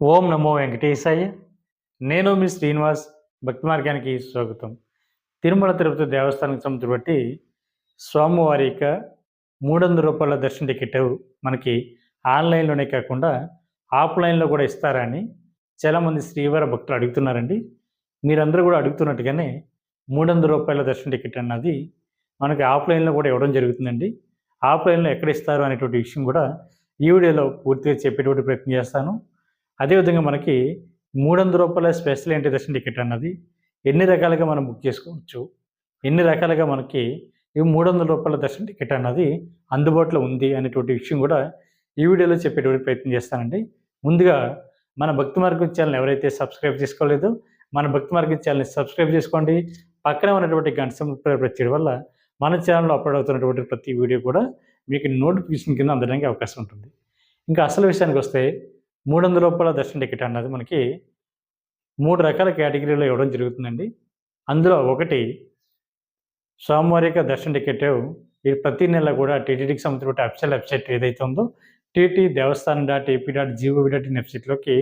ఓం నమో వెంకటేశాయ. నేను మీ శ్రీనివాస్ భక్తి మార్గానికి స్వాగతం. తిరుమల తిరుపతి దేవస్థానం సంబంధించి బట్టి స్వామివారి యొక్క మూడు వందల రూపాయల దర్శన టికెట్ మనకి ఆన్లైన్లోనే కాకుండా ఆఫ్లైన్లో కూడా ఇస్తారా అని చాలామంది శ్రీవారి భక్తులు అడుగుతున్నారండి. మీరందరూ కూడా అడుగుతున్నట్టుగానే మూడు వందల రూపాయల దర్శన టికెట్ అన్నది మనకి ఆఫ్లైన్లో కూడా ఇవ్వడం జరుగుతుందండి. ఆఫ్లైన్లో ఎక్కడ ఇస్తారు అనేటువంటి విషయం కూడా ఈ వీడియోలో పూర్తిగా చెప్పేటువంటి ప్రయత్నం చేస్తాను. అదేవిధంగా మనకి మూడు వందల రూపాయల స్పెషల్ ఎంట్రీ దర్శన టికెట్ అన్నది ఎన్ని రకాలుగా మనం బుక్ చేసుకోవచ్చు ఎన్ని రకాలుగా మనకి ఈ మూడు వందల రూపాయల దర్శన టికెట్ అన్నది అందుబాటులో ఉంది అనేటువంటి విషయం కూడా ఈ వీడియోలో చెప్పేటువంటి ప్రయత్నం చేస్తానండి. ముందుగా మన భక్తి మార్గం ఛానల్ ఎవరైతే సబ్స్క్రైబ్ చేసుకోలేదో మన భక్తి మార్గం ఛానల్ని సబ్స్క్రైబ్ చేసుకోండి. పక్కనే ఉన్నటువంటి గంట ప్రత్యేక చేయడం వల్ల మన ఛానల్లో అప్లోడ్ అవుతున్నటువంటి ప్రతి వీడియో కూడా మీకు నోటిఫికేషన్ కింద అందడానికి అవకాశం ఉంటుంది. ఇంకా అసలు విషయానికి వస్తే మూడు వందల రూపాయల దర్శన టికెట్ అన్నది మనకి మూడు రకాల కేటగిరీలో ఇవ్వడం జరుగుతుందండి. అందులో ఒకటి స్వామివారిక దర్శన టికెట్ ఇది ప్రతి నెల కూడా టీటీడీకి సంబంధించిన అఫిషియల్ వెబ్సైట్ ఏదైతే ఉందో TT Devasthanam dot AP dot GOV dot in వెబ్సైట్లోకి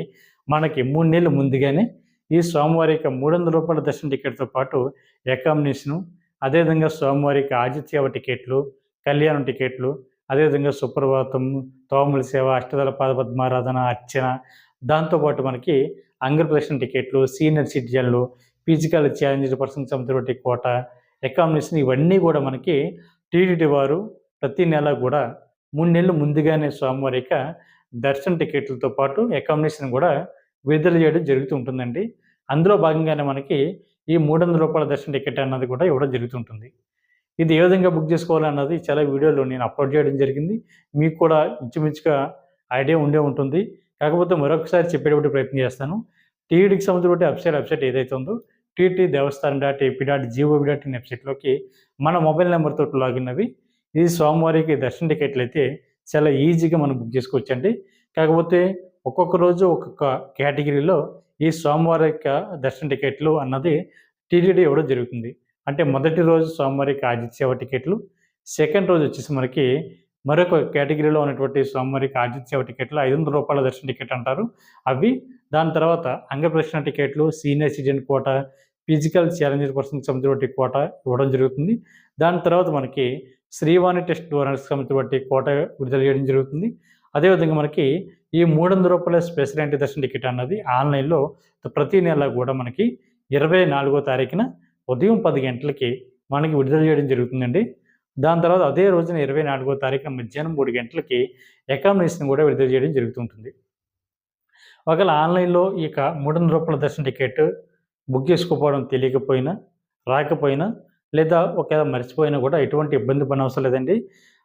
మనకి మూడు నెలలు ముందుగానే ఈ స్వామివారిక మూడు వందల రూపాయల దర్శన టికెట్తో పాటు అకామిడేషను అదేవిధంగా స్వామివారి యొక్క ఆదిత్యవ టికెట్లు కళ్యాణం టికెట్లు అదేవిధంగా సుప్రభాతం తోముల సేవ అష్టదళ పాదపద్మారాధన అర్చన. దాంతోపాటు మనకి అంగప్రదర్శన టికెట్లు సీనియర్ సిటిజన్లు ఫిజికల్ ఛాలెంజ్డ్ పర్సన్ సంబంధించిన కోట అకామిడేషన్ ఇవన్నీ కూడా మనకి టీటీడీ వారు ప్రతి నెల కూడా మూడు నెలలు ముందుగానే స్వామివారి యొక్క దర్శన టికెట్లతో పాటు అకామిడేషన్ కూడా విడుదల చేయడం జరుగుతూ ఉంటుందండి. అందులో భాగంగానే మనకి ఈ మూడు వందల రూపాయల దర్శన టికెట్ అన్నది కూడా ఇవ్వడం జరుగుతుంటుంది ఇది ఏ విధంగా బుక్ చేసుకోవాలన్నది చాలా వీడియోలో నేను అప్లోడ్ చేయడం జరిగింది. మీకు కూడా ఇంచుమించుగా ఐడియా ఉండే ఉంటుంది. కాకపోతే మరొకసారి చెప్పేటువంటి ప్రయత్నం చేస్తాను. టీఈడికి సంబంధించిన వెబ్సైట్ వెబ్సైట్ ఏదైతే ఉందో TT Devasthanam dot AP dot GOV dot in వెబ్సైట్లోకి మన మొబైల్ నెంబర్తో లాగిన్ అవి. ఇది సోమవారికి దర్శన టికెట్లు అయితే చాలా ఈజీగా మనం బుక్ చేసుకోవచ్చండి. కాకపోతే ఒక్కొక్క రోజు ఒక్కొక్క కేటగిరీలో ఈ సోమవారం యొక్క దర్శన టికెట్లు అన్నది టీటీడీ ఇవ్వడం జరుగుతుంది. అంటే మొదటి రోజు సోమవారికి ఆదిత్యవ టికెట్లు సెకండ్ రోజు వచ్చేసి మనకి మరొక కేటగిరీలో ఉన్నటువంటి సోమవారికి ఆదిత్యవ టికెట్లు ఐదు వందల రూపాయల దర్శన టికెట్ అంటారు. అవి దాని తర్వాత అంగప్రదర్శన టికెట్లు senior citizen quota physical challenger పర్సన్కి సంబంధించినటువంటి కోట ఇవ్వడం జరుగుతుంది. దాని తర్వాత మనకి శ్రీవాణి టెస్ట్ డోనర్స్కి సంబంధించినటువంటి కోట విడుదల చేయడం జరుగుతుంది. అదేవిధంగా మనకి ఈ మూడు వందల రూపాయల స్పెషల్ ఎంట్రీ దర్శన టికెట్ అన్నది ఆన్లైన్లో ప్రతి నెల కూడా మనకి ఇరవై నాలుగో తారీఖున ఉదయం పది గంటలకి మనకి విడుదల చేయడం జరుగుతుందండి. దాని తర్వాత అదే రోజున ఇరవై నాలుగో తారీఖున మధ్యాహ్నం మూడు గంటలకి అకామిడేషన్ కూడా విడుదల చేయడం జరుగుతుంటుంది. ఒకవేళ ఆన్లైన్లో ఇక మూడు వందల రూపాయల దర్శన టికెట్ బుక్ చేసుకోపోవడం తెలియకపోయినా రాకపోయినా లేదా ఒకవేళ మర్చిపోయినా కూడా ఎటువంటి ఇబ్బంది పని అవసరం లేదండి.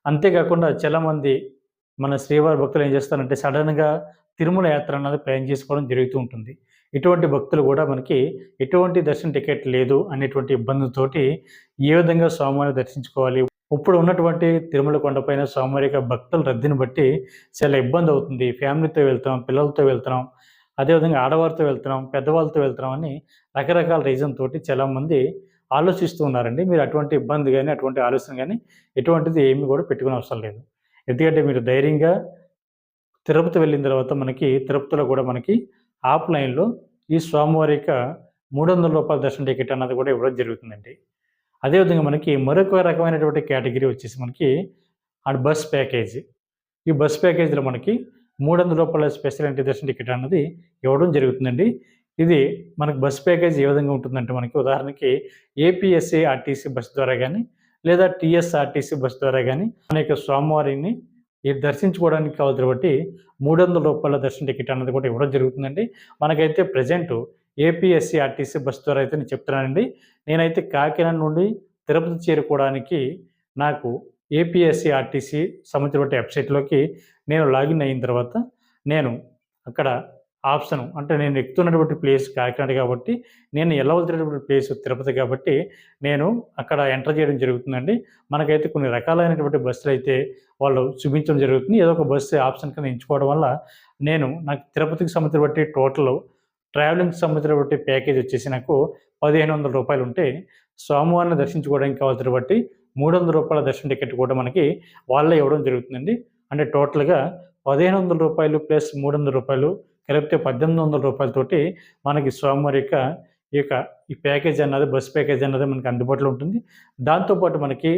అంతేకాకుండా చాలామంది మన శ్రీవారి భక్తులు ఏం చేస్తారంటే సడన్గా తిరుమల యాత్ర అన్నది ప్రయాణం చేసుకోవడం జరుగుతూ ఉంటుంది. ఇటువంటి భక్తులు కూడా మనకి ఎటువంటి దర్శన టికెట్ లేదు అనేటువంటి ఇబ్బందులతోటి ఏ విధంగా స్వామివారిని దర్శించుకోవాలి? ఇప్పుడు ఉన్నటువంటి తిరుమల కొండపైన స్వామివారి భక్తుల రద్దీని బట్టి చాలా ఇబ్బంది అవుతుంది. ఫ్యామిలీతో వెళ్తాం పిల్లలతో వెళ్తున్నాం అదేవిధంగా ఆడవారితో వెళ్తున్నాం పెద్దవాళ్ళతో వెళ్తున్నాం అని రకరకాల రీజన్ తోటి చాలామంది ఆలోచిస్తూ ఉన్నారండి. మీరు అటువంటి ఇబ్బంది కానీ అటువంటి ఆలోచన కానీ ఎటువంటిది ఏమి కూడా పెట్టుకునే అవసరం లేదు. ఎందుకంటే మీరు ధైర్యంగా తిరుపతి వెళ్ళిన తర్వాత మనకి తిరుపతిలో కూడా మనకి ఆఫ్లైన్లో ఈ స్వామివారి యొక్క మూడు వందల రూపాయల దర్శన టికెట్ అన్నది కూడా ఇవ్వడం జరుగుతుందండి. అదేవిధంగా మనకి మరొక రకమైనటువంటి కేటగిరీ వచ్చేసి మనకి అండ్ బస్ ప్యాకేజ్. ఈ బస్ ప్యాకేజీలో మనకి మూడు వందల రూపాయల స్పెషల్ ఎంట్రీ దర్శన టికెట్ అన్నది ఇవ్వడం జరుగుతుందండి. ఇది మనకు బస్ ప్యాకేజ్ ఏ విధంగా ఉంటుందంటే మనకి ఉదాహరణకి ఏపీఎస్సీ ఆర్టీసీ బస్ ద్వారా కానీ లేదా టీఎస్ఆర్టీసీ బస్ ద్వారా కానీ మన యొక్క స్వామివారిని ఇది దర్శించుకోవడానికి కావాల్సిన బట్టి మూడు వందల రూపాయల దర్శన టికెట్ అన్నది కూడా ఇవ్వడం జరుగుతుందండి. మనకైతే ప్రజెంట్ ఏపీఎస్సీ ఆర్టీసీ బస్ ద్వారా అయితే నేను చెప్తున్నానండి. నేనైతే కాకినాడ నుండి తిరుపతి చేరుకోవడానికి నాకు ఏపీఎస్సీ ఆర్టీసీ సంబంధించిన వెబ్సైట్లోకి నేను లాగిన్ అయిన తర్వాత నేను అక్కడ ఆప్షన్. అంటే నేను ఎక్కుతున్నటువంటి ప్లేస్ కాకినాడ కాబట్టి నేను వెళ్ళవలసినటువంటి ప్లేస్ తిరుపతి కాబట్టి నేను అక్కడ ఎంటర్ చేయడం జరుగుతుందండి. మనకైతే కొన్ని రకాలైనటువంటి బస్సులు అయితే వాళ్ళు చూపించడం జరుగుతుంది. ఏదో ఒక బస్సు ఆప్షన్ కింద ఎంచుకోవడం వల్ల నేను నాకు తిరుపతికి సంబంధించిన బట్టి టోటల్ ట్రావెలింగ్కి సంబంధించిన బట్టి ప్యాకేజ్ వచ్చేసి నాకు పదిహేను వందల రూపాయలు ఉంటే స్వామివారిని దర్శించుకోవడానికి కావాల్సిన బట్టి మూడు వందల రూపాయల దర్శన టికెట్ కూడా మనకి వాళ్ళే ఇవ్వడం జరుగుతుందండి. అంటే టోటల్గా పదిహేను వందల రూపాయలు ప్లస్ మూడు వందల రూపాయలు కలిపితే పద్దెనిమిది వందల రూపాయలతోటి మనకి స్వామివారి యొక్క ఈ యొక్క ఈ ప్యాకేజ్ అన్నది బస్ ప్యాకేజ్ అన్నది మనకి అందుబాటులో ఉంటుంది. దాంతోపాటు మనకి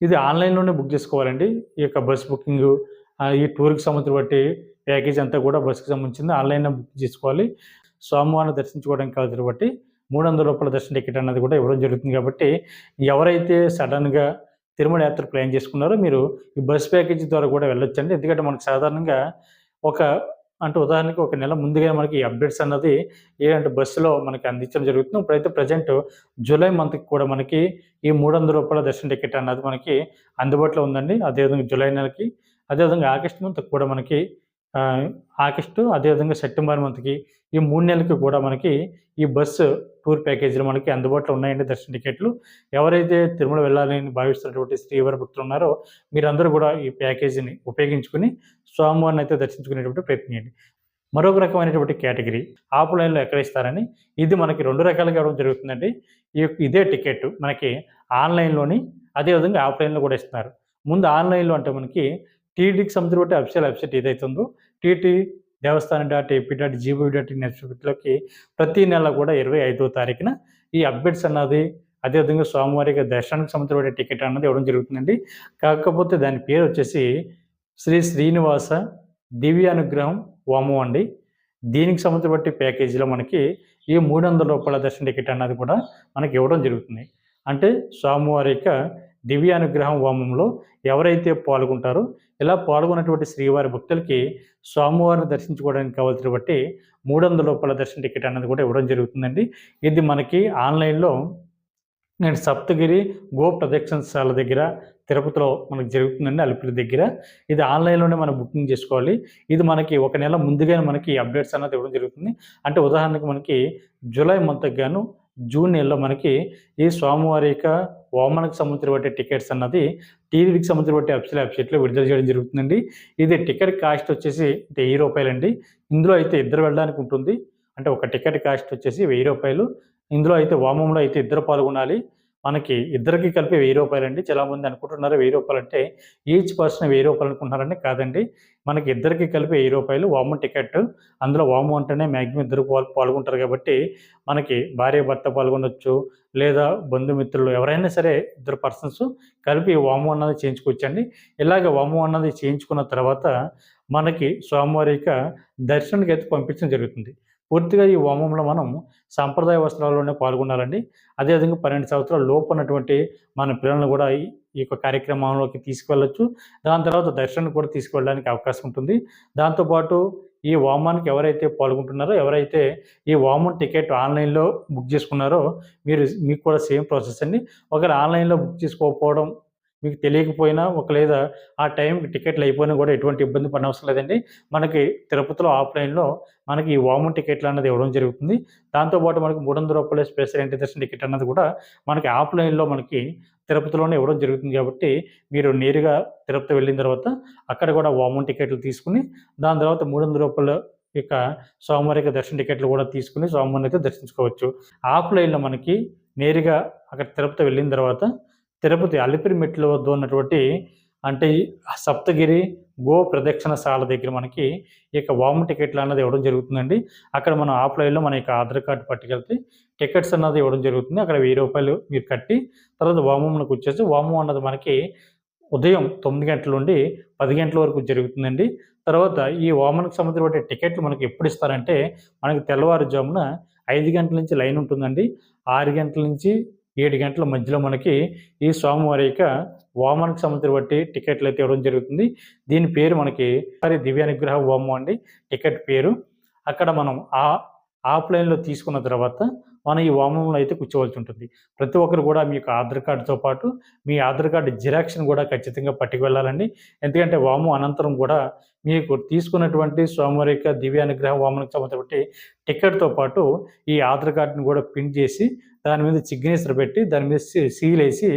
ఇది ఆన్లైన్లోనే బుక్ చేసుకోవాలండి. ఈ యొక్క బస్ బుకింగ్ ఈ టూర్కి సంబంధించి బట్టి ప్యాకేజ్ అంతా కూడా బస్కి సంబంధించింది. ఆన్లైన్లో బుక్ చేసుకోవాలి. స్వామివారిని దర్శించుకోవడానికి కాదు బట్టి మూడు వందల రూపాయల దర్శన టికెట్ అన్నది కూడా ఇవ్వడం జరుగుతుంది కాబట్టి ఎవరైతే సడన్గా తిరుమల యాత్ర ప్లాన్ చేసుకున్నారో మీరు ఈ బస్ ప్యాకేజీ ద్వారా కూడా వెళ్ళొచ్చండి. ఎందుకంటే మనకు సాధారణంగా ఒక అంటే ఉదాహరణకి ఒక నెల ముందుగా మనకి ఈ అప్డేట్స్ అన్నది ఏంటంటే బస్సులో మనకి అందించడం జరుగుతుంది. ఇప్పుడైతే ప్రజెంట్ జూలై మంత్కి కూడా మనకి ఈ మూడు వందల రూపాయల దర్శన టికెట్ అన్నది మనకి అందుబాటులో ఉందండి. అదేవిధంగా జూలై నెలకి అదేవిధంగా ఆగస్ట్ మంత్ కూడా మనకి ఆగస్టు అదేవిధంగా సెప్టెంబర్ మంత్కి ఈ మూడు నెలలకి కూడా మనకి ఈ బస్సు టూర్ ప్యాకేజీలు మనకి అందుబాటులో ఉన్నాయండి దర్శన టికెట్లు. ఎవరైతే తిరుమల వెళ్ళాలని భావిస్తున్నటువంటి శ్రీవారి భక్తులు ఉన్నారో మీరందరూ కూడా ఈ ప్యాకేజీని ఉపయోగించుకుని స్వామివారిని అయితే దర్శించుకునేటువంటి ప్రయత్నించండి మరొక రకమైనటువంటి కేటగిరీ ఆఫ్లైన్లో ఎక్కడ ఇస్తారని ఇది మనకి రెండు రకాలుగా ఇవ్వడం జరుగుతుందండి. ఈ ఇదే టికెట్ మనకి ఆన్లైన్లోని అదేవిధంగా ఆఫ్లైన్లో కూడా ఇస్తున్నారు. ముందు ఆన్లైన్లో అంటే మనకి టీడీకి సంబంధించిన బట్టి అఫిషియల్ వెబ్సైట్ ఏదైతే ఉందో TT Devasthanam dot AP dot GB dot in వెబ్సైట్లోకి ప్రతి నెల కూడా ఇరవై ఐదో తారీఖున ఈ అప్డేట్స్ అన్నది అదేవిధంగా స్వామివారికి దర్శనానికి సంబంధించిన టికెట్ అన్నది ఇవ్వడం జరుగుతుందండి. కాకపోతే దాని పేరు వచ్చేసి శ్రీ శ్రీనివాస దివ్యానుగ్రహం వాము అండి. దీనికి సంబంధించిన బట్టి ప్యాకేజీలో మనకి ఈ మూడు వందల రూపాయల దర్శన టికెట్ అన్నది కూడా మనకి ఇవ్వడం జరుగుతుంది. అంటే స్వామివారి యొక్క దివ్యానుగ్రహం హోమంలో ఎవరైతే పాల్గొంటారో ఇలా పాల్గొన్నటువంటి శ్రీవారి భక్తులకి స్వామివారిని దర్శించుకోవడానికి కావాల్సిన బట్టి మూడు వందల రూపాయల దర్శన టికెట్ అనేది కూడా ఇవ్వడం జరుగుతుందండి. ఇది మనకి ఆన్లైన్లో నేను సప్తగిరి గో ప్రదక్షిణశాల దగ్గర తిరుపతిలో మనకి జరుగుతుందండి అలిపిరి దగ్గర. ఇది ఆన్లైన్లోనే మనం బుకింగ్ చేసుకోవాలి. ఇది మనకి ఒక నెల ముందుగానే మనకి అప్డేట్స్ అన్నది ఇవ్వడం జరుగుతుంది. అంటే ఉదాహరణకు మనకి జూలై మంత్కి గాను జూన్ నెలలో మనకి ఈ స్వామివారి యొక్క వామనకు సంబంధించిన టికెట్స్ అన్నది టీవీకి సంబంధించిన బట్టి అఫిషియల్ వెబ్సైట్లో విడుదల చేయడం జరుగుతుందండి. ఇది టికెట్ కాస్ట్ వచ్చేసి వెయ్యి రూపాయలండి. ఇందులో అయితే ఇద్దరు వెళ్ళడానికి ఉంటుంది. అంటే ఒక టికెట్ కాస్ట్ వచ్చేసి వెయ్యి రూపాయలు. ఇందులో అయితే వామంలో అయితే ఇద్దరు పాల్గొనాలి. మనకి ఇద్దరికి కలిపి వెయ్యి రూపాయలు అండి చాలా మంది అనుకుంటున్నారు వెయ్యి రూపాయలు అంటే ఈచ్ పర్సన్ వెయ్యి రూపాయలు అనుకుంటున్నారండి కాదండి. మనకి ఇద్దరికి కలిపి వెయ్యి రూపాయలు వాము టికెట్. అందులో వాము అంటేనే మ్యాక్సిమం ఇద్దరు పాల్గొంటారు కాబట్టి మనకి భార్య భర్త పాల్గొనొచ్చు. లేదా బంధుమిత్రులు ఎవరైనా సరే ఇద్దరు పర్సన్స్ కలిపి వాము అన్నది చేయించుకోవచ్చండి. ఇలాగ వాము అన్నది చేయించుకున్న తర్వాత మనకి స్వామివారి యొక్క దర్శనానికి అయితే పంపించడం జరుగుతుంది. పూర్తిగా ఈ హోమంలో మనం సాంప్రదాయ వస్త్రాల్లోనే పాల్గొనాలండి. అదేవిధంగా పన్నెండు సంవత్సరాల లోపు ఉన్నటువంటి మన పిల్లలను కూడా ఈ యొక్క కార్యక్రమంలోకి తీసుకువెళ్ళొచ్చు. దాని తర్వాత దర్శనం కూడా తీసుకువెళ్ళడానికి అవకాశం ఉంటుంది. దాంతోపాటు ఈ వామానికి ఎవరైతే పాల్గొంటున్నారో ఎవరైతే ఈ వామన్ టికెట్ ఆన్లైన్లో బుక్ చేసుకున్నారో మీరు మీకు కూడా సేమ్ ప్రాసెస్ అండి. ఒకవేళ ఆన్లైన్లో బుక్ చేసుకోకపోవడం మీకు తెలియకపోయినా ఒక లేదా ఆ టైంకి టికెట్లు అయిపోయినా కూడా ఎటువంటి ఇబ్బంది పడనవసరం లేదండి. మనకి తిరుపతిలో ఆఫ్లైన్లో మనకి ఈ వామన్ టికెట్లు అన్నది ఇవ్వడం జరుగుతుంది. దాంతోపాటు మనకి మూడు వందల రూపాయల స్పెషల్ ఎంట్రీ దర్శన టికెట్ అన్నది కూడా మనకి ఆఫ్లైన్లో మనకి తిరుపతిలోనే ఇవ్వడం జరుగుతుంది కాబట్టి మీరు నేరుగా తిరుపతి వెళ్ళిన తర్వాత అక్కడ కూడా వామన్ టికెట్లు తీసుకుని దాని తర్వాత మూడు వందల రూపాయల యొక్క స్వామివారి యొక్క దర్శన టికెట్లు కూడా తీసుకుని స్వామివారిని అయితే దర్శించుకోవచ్చు. ఆఫ్లైన్లో మనకి నేరుగా అక్కడ తిరుపతి వెళ్ళిన తర్వాత తిరుపతి అలిపిరి మెట్ల వద్ద ఉన్నటువంటి అంటే సప్తగిరి గో ప్రదక్షిణశాల దగ్గర మనకి ఈ యొక్క వాము టికెట్లు అన్నది ఇవ్వడం జరుగుతుందండి. అక్కడ మనం ఆఫ్లైన్లో మన యొక్క ఆధార్ కార్డు పట్టుకెళ్తే టికెట్స్ అన్నది ఇవ్వడం జరుగుతుంది. అక్కడ వెయ్యి రూపాయలు మీరు కట్టి తర్వాత వామంలోకి వచ్చేసి వామం అన్నది మనకి ఉదయం తొమ్మిది గంటల నుండి పది గంటల వరకు జరుగుతుందండి. తర్వాత ఈ వామనకు సంబంధించిన టికెట్లు మనకి ఎప్పుడు ఇస్తారంటే మనకి తెల్లవారుజామున ఐదు గంటల నుంచి లైన్ ఉంటుందండి. ఆరు గంటల నుంచి ఏడు గంటల మధ్యలో మనకి ఈ స్వామివారి యొక్క వామనకు సంబంధించిన బట్టి టికెట్లు అయితే ఇవ్వడం జరుగుతుంది. దీని పేరు మనకి సారీ దివ్యానుగ్రహ వామం అండి. టికెట్ పేరు. అక్కడ మనం ఆ ఆఫ్లైన్లో తీసుకున్న తర్వాత మనం ఈ వామంలో అయితే కూర్చోవలసి ఉంటుంది. ప్రతి ఒక్కరు కూడా మీ యొక్క ఆధార్ కార్డుతో పాటు మీ ఆధార్ కార్డు జిరాక్స్ని కూడా ఖచ్చితంగా పట్టుకు వెళ్ళాలండి ఎందుకంటే వామం అనంతరం కూడా మీకు తీసుకున్నటువంటి స్వామివారి యొక్క దివ్యానుగ్రహ వామనకు సంబంధించి టికెట్తో పాటు ఈ ఆధార్ కార్డుని కూడా ప్రింట్ చేసి దాని మీద సిగ్నేచర్ పెట్టి దాని మీద సీల్ వేసి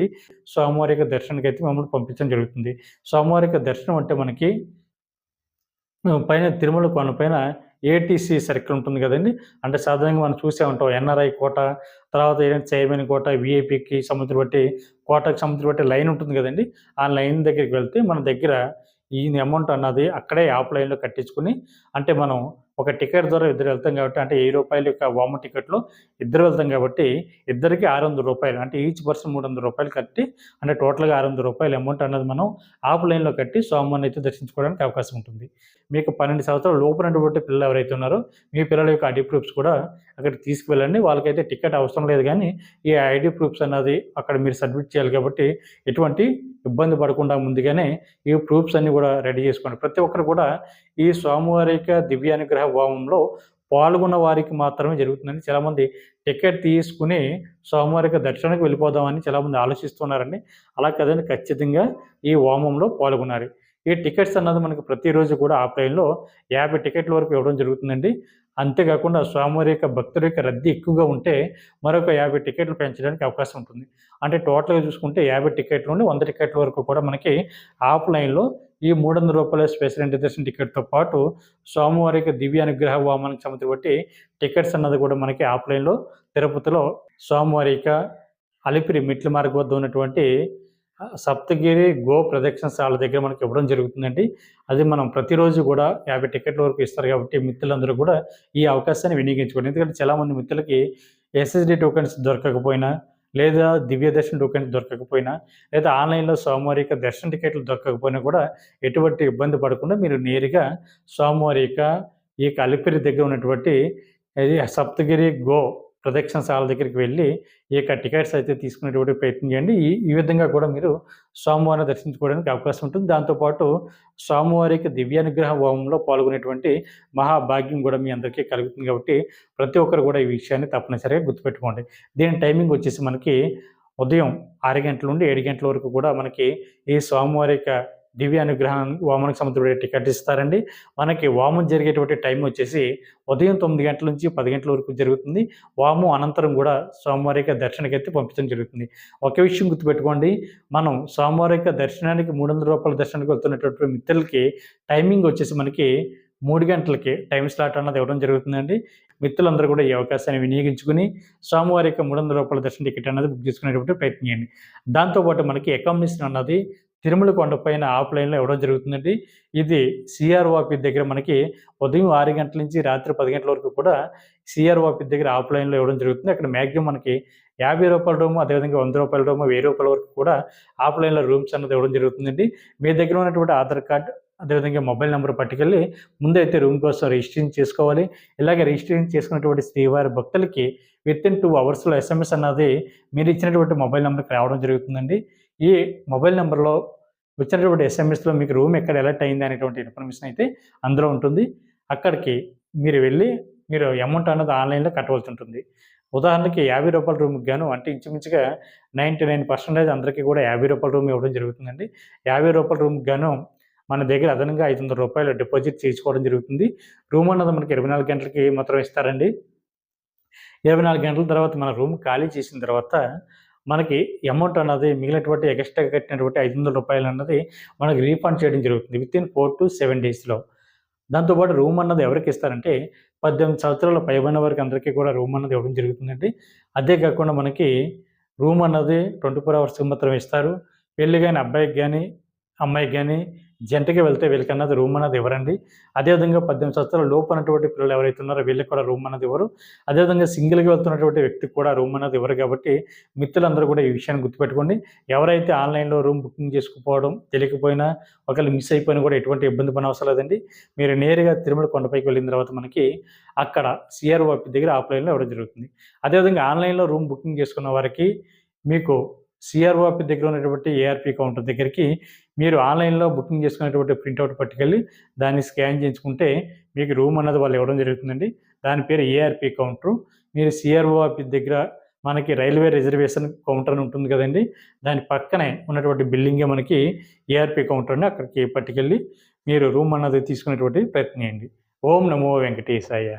స్వామివారి యొక్క దర్శనానికి అయితే మమ్మల్ని పంపించడం జరుగుతుంది. స్వామివారి యొక్క దర్శనం అంటే మనకి పైన తిరుమల కొండ పైన ఏటీసీ సర్కిల్ ఉంటుంది కదండి. అంటే సాధారణంగా మనం చూసే ఉంటాం ఎన్ఆర్ఐ కోట తర్వాత ఏంటంటే చైర్మన్ కోట విఐపికి సంబంధించి బట్టి కోటకు సంబంధించి బట్టి లైన్ ఉంటుంది కదండి. ఆ లైన్ దగ్గరికి వెళ్తే మన దగ్గర ఈ అమౌంట్ అన్నది అక్కడే ఆఫ్ లైన్లో కట్టించుకుని అంటే మనం ఒక టికెట్ ద్వారా ఇద్దరు వెళ్తాం కాబట్టి అంటే వెయ్యి రూపాయల యొక్క వామ టికెట్లో ఇద్దరు వెళ్తాం కాబట్టి ఇద్దరికి ఆరు వందల రూపాయలు అంటే ఈచ్ పర్సన్ మూడు వందల రూపాయలు కట్టి అంటే టోటల్గా ఆరు వందల రూపాయలు అమౌంట్ అన్నది మనం ఆఫ్ లైన్లో కట్టి స్వామివారిని అయితే దర్శించుకోవడానికి అవకాశం ఉంటుంది. మీకు పన్నెండు సంవత్సరాలు లోపునటువంటి పిల్లలు ఎవరైతే ఉన్నారో మీ పిల్లల యొక్క ఐడి ప్రూఫ్స్ కూడా అక్కడ తీసుకువెళ్ళండి. వాళ్ళకైతే టికెట్ అవసరం లేదు కానీ ఈ ఐడి ప్రూఫ్స్ అన్నది అక్కడ మీరు సబ్మిట్ చేయాలి కాబట్టి ఎటువంటి ఇబ్బంది పడకుండా ముందుగానే ఈ ప్రూఫ్స్ అన్ని కూడా రెడీ చేసుకోండి. ప్రతి ఒక్కరు కూడా ఈ స్వామివారిక దివ్యానుగ్రహ హోమంలో పాల్గొన్న వారికి మాత్రమే జరుగుతుందని చాలామంది టికెట్ తీసుకుని స్వామివారి దర్శనానికి వెళ్ళిపోదామని చాలామంది ఆలోచిస్తున్నారండి. అలా కదండి ఖచ్చితంగా ఈ హోమంలో పాల్గొన్నారు ఈ టికెట్స్ అన్నది మనకి ప్రతిరోజు కూడా ఆఫ్లైన్లో యాభై టికెట్ల వరకు ఇవ్వడం జరుగుతుందండి. అంతేకాకుండా స్వామివారి యొక్క భక్తుల యొక్క రద్దీ ఎక్కువగా ఉంటే మరొక యాభై టికెట్లు పెంచడానికి అవకాశం ఉంటుంది. అంటే టోటల్గా చూసుకుంటే యాభై టికెట్ల నుండి వంద టికెట్ల వరకు కూడా మనకి ఆఫ్లైన్లో ఈ మూడు వందల రూపాయల స్పెషల్ దర్శన టికెట్తో పాటు స్వామివారికి దివ్య అనుగ్రహ వామానికి సంబంధించి బట్టి టికెట్స్ అన్నది కూడా మనకి ఆఫ్లైన్లో తిరుపతిలో స్వామివారి యొక్క అలిపిరి మిట్ల మార్గం వద్ద ఉన్నటువంటి సప్తగిరి గో ప్రదక్షిణశాల దగ్గర మనకి ఇవ్వడం జరుగుతుందండి. అది మనం ప్రతిరోజు కూడా యాభై టికెట్ల వరకు ఇస్తారు కాబట్టి మిత్రులందరూ కూడా ఈ అవకాశాన్ని వినియోగించుకోండి. ఎందుకంటే చాలామంది మిత్రులకి ఎస్ఎస్డి టోకెన్స్ దొరకకపోయినా లేదా దివ్య దర్శన టోకెన్స్ దొరకకపోయినా లేదా ఆన్లైన్లో సోమవారిక దర్శన టికెట్లు దొరకకపోయినా కూడా ఎటువంటి ఇబ్బంది పడకుండా మీరు నేరుగా సోమవారిక ఈ కలిపిరి దగ్గర ఉన్నటువంటి సప్తగిరి గో ప్రదక్షిణశాల దగ్గరికి వెళ్ళి ఈ యొక్క టికెట్స్ అయితే తీసుకునేటువంటి ప్రయత్నం చేయండి. ఈ ఈ విధంగా కూడా మీరు స్వామివారిని దర్శించుకోవడానికి అవకాశం ఉంటుంది. దాంతోపాటు స్వామివారికి దివ్యానుగ్రహ హోమంలో పాల్గొనేటువంటి మహాభాగ్యం కూడా మీ అందరికీ కలుగుతుంది కాబట్టి ప్రతి ఒక్కరు కూడా ఈ విషయాన్ని తప్పనిసరిగా గుర్తుపెట్టుకోండి. దీని టైమింగ్ వచ్చేసి మనకి ఉదయం ఆరు గంటల నుండి ఏడు గంటల వరకు కూడా మనకి ఈ స్వామివారి యొక్క దివ్య అనుగ్రహం వామనకు సంబంధించిన టికెట్ ఇస్తారండి. మనకి వామం జరిగేటువంటి టైం వచ్చేసి ఉదయం తొమ్మిది గంటల నుంచి పది గంటల వరకు జరుగుతుంది. వాము అనంతరం కూడా స్వామివారిక యొక్క అయితే పంపించడం జరుగుతుంది. ఒక విషయం గుర్తుపెట్టుకోండి. మనం సోమవారి యొక్క దర్శనానికి మూడు వందల రూపాయల దర్శనానికి వెళ్తున్నటువంటి మిత్రులకి టైమింగ్ వచ్చేసి మనకి మూడు గంటలకి టైం స్లాట్ అన్నది ఇవ్వడం జరుగుతుందండి. మిత్రులందరూ కూడా ఈ అవకాశాన్ని వినియోగించుకుని స్వామివారి యొక్క మూడు వందల రూపాయల దర్శన టికెట్ అన్నది బుక్ చేసుకునేటువంటి ప్రయత్నం చేయండి దాంతోపాటు మనకి అకామిడేషన్ అన్నది తిరుమల కొండపైన ఆఫ్లైన్లో ఇవ్వడం జరుగుతుందండి. ఇది సిఆర్ దగ్గర మనకి ఉదయం ఆరు గంటల నుంచి రాత్రి పది గంటల వరకు కూడా సిఆర్ దగ్గర ఆఫ్లైన్లో ఇవ్వడం జరుగుతుంది. అక్కడ మ్యాక్సిమం మనకి యాభై రూపాయల రూమ్ అదేవిధంగా వంద రూపాయల రూమ్ వెయ్యి రూపాయల వరకు కూడా ఆఫ్లైన్లో రూమ్స్ అన్నది ఇవ్వడం జరుగుతుందండి. మీ దగ్గర ఉన్నటువంటి ఆధార్ కార్డు అదేవిధంగా మొబైల్ నెంబర్ పట్టుకెళ్ళి ముందైతే రూమ్ కోసం రిజిస్ట్రేషన్ చేసుకోవాలి. ఇలాగే రిజిస్ట్రేషన్ చేసుకున్నటువంటి శ్రీవారి భక్తులకి విత్ ఇన్ టూ అవర్స్లో ఎస్ఎంఎస్ అన్నది మీరు ఇచ్చినటువంటి మొబైల్ నెంబర్కి రావడం జరుగుతుందండి. ఈ మొబైల్ నెంబర్లో వచ్చినటువంటి ఎస్ఎంఎస్లో మీకు రూమ్ ఎక్కడ ఎలర్ట్ అయింది అనేటువంటి ఇన్ఫర్మేషన్ అయితే అందులో ఉంటుంది. అక్కడికి మీరు వెళ్ళి మీరు అమౌంట్ అన్నది ఆన్లైన్లో కట్టవలసి ఉంటుంది. ఉదాహరణకి యాభై రూపాయల రూమ్కి గాను అంటే ఇంచుమించుగా నైంటీ నైన్ పర్సెంటేజ్ అందరికీ కూడా యాభై రూపాయల రూమ్ ఇవ్వడం జరుగుతుందండి. యాభై రూపాయల రూమ్కి గాను మన దగ్గర అదనంగా ఐదు వందల రూపాయలు డిపాజిట్ చేసుకోవడం జరుగుతుంది. రూమ్ అన్నది మనకి ఇరవై నాలుగు గంటలకి మాత్రం ఇస్తారండి. ఇరవై నాలుగు గంటల తర్వాత మన రూమ్ ఖాళీ చేసిన తర్వాత మనకి అమౌంట్ అన్నది మిగిలినటువంటి ఎక్స్ట్రా కట్టినటువంటి ఐదు వందల రూపాయలు అన్నది మనకి రీఫండ్ చేయడం జరుగుతుంది within four to seven డేస్లో దాంతోపాటు రూమ్ అన్నది ఎవరికి ఇస్తారంటే పద్దెనిమిది సంవత్సరాల పైబడిన వారికి అందరికీ కూడా రూమ్ అన్నది ఇవ్వడం జరుగుతుందండి. అదే కాకుండా మనకి రూమ్ అన్నది ట్వంటీ ఫోర్ అవర్స్కి మాత్రం ఇస్తారు. పెళ్ళి కానీ అబ్బాయికి కానీ అమ్మాయికి కానీ జంటకి వెళ్తే వీళ్ళకన్నది రూమ్ అన్నది ఇవ్వరండి అదేవిధంగా పద్దెనిమిది సంవత్సరాల లోపు అన్నటువంటి పిల్లలు ఎవరైతే ఉన్నారో వీళ్ళకి కూడా రూమ్ అన్నది ఇవ్వరు అదేవిధంగా సింగిల్గా వెళ్తున్నటువంటి వ్యక్తికి కూడా రూమ్ అన్నది ఇవ్వరు కాబట్టి మిత్రులందరూ కూడా ఈ విషయాన్ని గుర్తుపెట్టుకోండి. ఎవరైతే ఆన్లైన్లో రూమ్ బుకింగ్ చేసుకుపోవడం తెలియకపోయినా ఒకవేళ మిస్ అయిపోయినా కూడా ఎటువంటి ఇబ్బంది పని అవసరం లేదండి. మీరు నేరుగా తిరుమల కొండపైకి వెళ్ళిన తర్వాత మనకి అక్కడ సిఆర్ఓపి దగ్గర ఆఫ్లైన్లో ఇవ్వడం జరుగుతుంది. అదేవిధంగా ఆన్లైన్లో రూమ్ బుకింగ్ చేసుకున్న వారికి మీకు సిఆర్ఓపి దగ్గర ఉన్నటువంటి ఏఆర్పి కౌంటర్ దగ్గరికి మీరు ఆన్లైన్లో బుకింగ్ చేసుకునేటువంటి ప్రింట్అవుట్ పట్టుకెళ్ళి దాన్ని స్కాన్ చేయించుకుంటే మీకు రూమ్ అన్నది వాళ్ళు ఇవ్వడం జరుగుతుందండి. దాని పేరు ఏఆర్పి కౌంటరు మీరు సిఆర్ఓపి దగ్గర మనకి రైల్వే రిజర్వేషన్ కౌంటర్ అని ఉంటుంది కదండి. దాని పక్కనే ఉన్నటువంటి బిల్డింగే మనకి ఏఆర్పి కౌంటర్ని అక్కడికి పట్టుకెళ్ళి మీరు రూమ్ అన్నది తీసుకునేటువంటి ప్రయత్నం చేయండి. ఓం నమో వెంకటేశాయ.